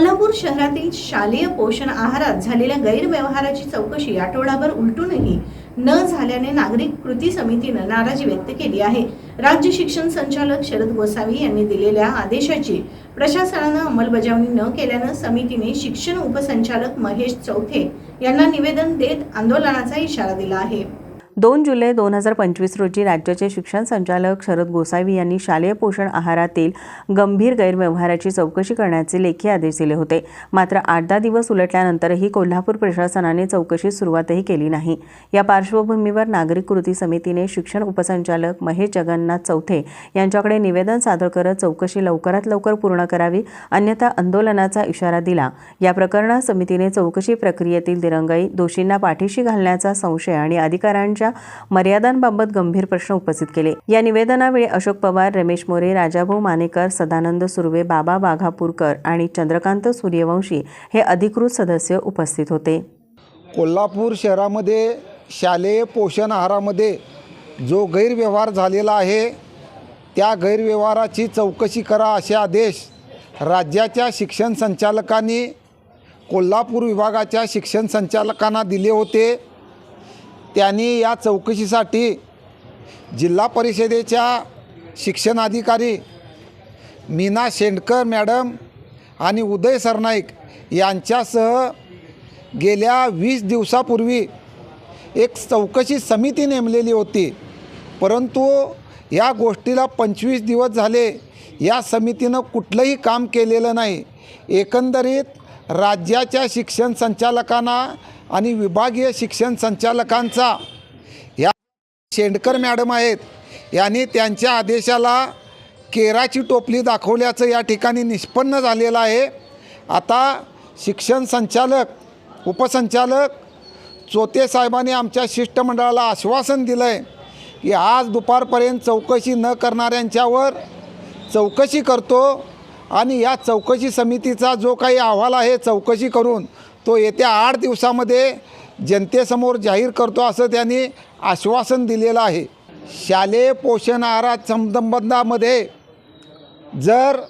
कोल्हापूर शहरातील शालेय पोषण आहारात झालेल्या गैरव्यवहाराची चौकशी आठवडाभर उलटूनही न झाल्याने नागरिक कृती समितीनं नाराजी व्यक्त केली आहे. राज्य शिक्षण संचालक शरद गोसावी यांनी दिलेल्या आदेशाची प्रशासनानं अंमलबजावणी न केल्यानं समितीने शिक्षण उपसंचालक महेश चौथे यांना निवेदन देत आंदोलनाचा इशारा दिला आहे. दोन जुलै दोन हजार पंचवीस रोजी राज्याचे शिक्षण संचालक शरद गोसावी यांनी शालेय पोषण आहारातील गंभीर गैरव्यवहाराची चौकशी करण्याचे लेखी आदेश दिले होते. मात्र आठ दहा दिवस उलटल्यानंतरही कोल्हापूर प्रशासनाने चौकशी सुरुवातही केली नाही. या पार्श्वभूमीवर नागरिक कृती समितीने शिक्षण उपसंचालक महेश जगन्नाथ चौथे यांच्याकडे निवेदन सादर करत चौकशी लवकरात लवकर पूर्ण करावी अन्यथा आंदोलनाचा इशारा दिला. या प्रकरणात समितीने चौकशी प्रक्रियेतील दिरंगाई दोषींना पाठीशी घालण्याचा संशय आणि अधिकाऱ्यांच्या अधिकारांच्या मर्यादांबाबत गंभीर प्रश्न उपस्थित केले. या निवेदनावेळी अशोक पवार रमेश मोरे राजाभाऊ मानेकर सदानंद सुर्वे बाबा वाघापूरकर आणि चंद्रकांत सूर्यवंशी हे अधिकृत सदस्य उपस्थित होते. कोल्हापूर शहरामध्ये शालेय पोषण आहारामध्ये जो गैरव्यवहार झालेला आहे त्या गैरव्यवहाराची चौकशी करा असे आदेश राज्याच्या शिक्षण संचालकांनी कोल्हापूर विभागाच्या शिक्षण संचालकांना दिले होते. त्यांनी या चौकशीसाठी जिल्हा परिषदेच्या शिक्षणाधिकारी मीना शेंडकर मॅडम आणि उदय सरनाईक यांच्यासह गेल्या वीस दिवसापूर्वी एक चौकशी समिती नेमलेली होती. परंतु या गोष्टीला पंचवीस दिवस झाले. या समितीनं कुठलंही काम केलेलं नाही. एकंदरीत राज्याच्या शिक्षण संचालकांना आणि विभागीय शिक्षण संचालकांचा या शेंडकर मॅडम आहेत यांनी त्यांच्या आदेशाला केराची टोपली दाखवल्याचं या ठिकाणी निष्पन्न झालेलं आहे. आता शिक्षण संचालक उपसंचालक चोते साहेबांनी आमच्या शिष्टमंडळाला आश्वासन दिलं आहे की आज दुपारपर्यंत चौकशी न करणाऱ्यांच्यावर चौकशी करतो आणि या चौकशी समितीचा जो काही अहवाल आहे चौकशी करून तो येत्या आठ दिवसामध्ये जनतेसमोर जाहीर करतो असं त्यांनी आश्वासन दिलेलं आहे. शालेय पोषण आहारात संबंधामध्ये जर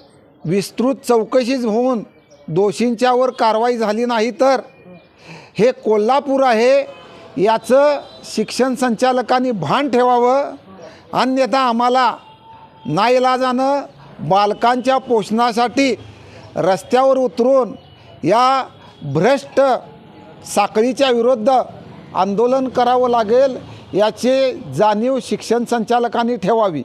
विस्तृत चौकशीच होऊन दोषींच्यावर कारवाई झाली नाही तर हे कोल्हापूर आहे याचं शिक्षण संचालकांनी भान ठेवावं अन्यथा आम्हाला नाईलाजानं बालकांच्या पोषणासाठी रस्त्यावर उतरून या भ्रष्ट साखळीच्या विरुद्ध आंदोलन करावं लागेल याची जाणीव शिक्षण संचालकांनी ठेवावी.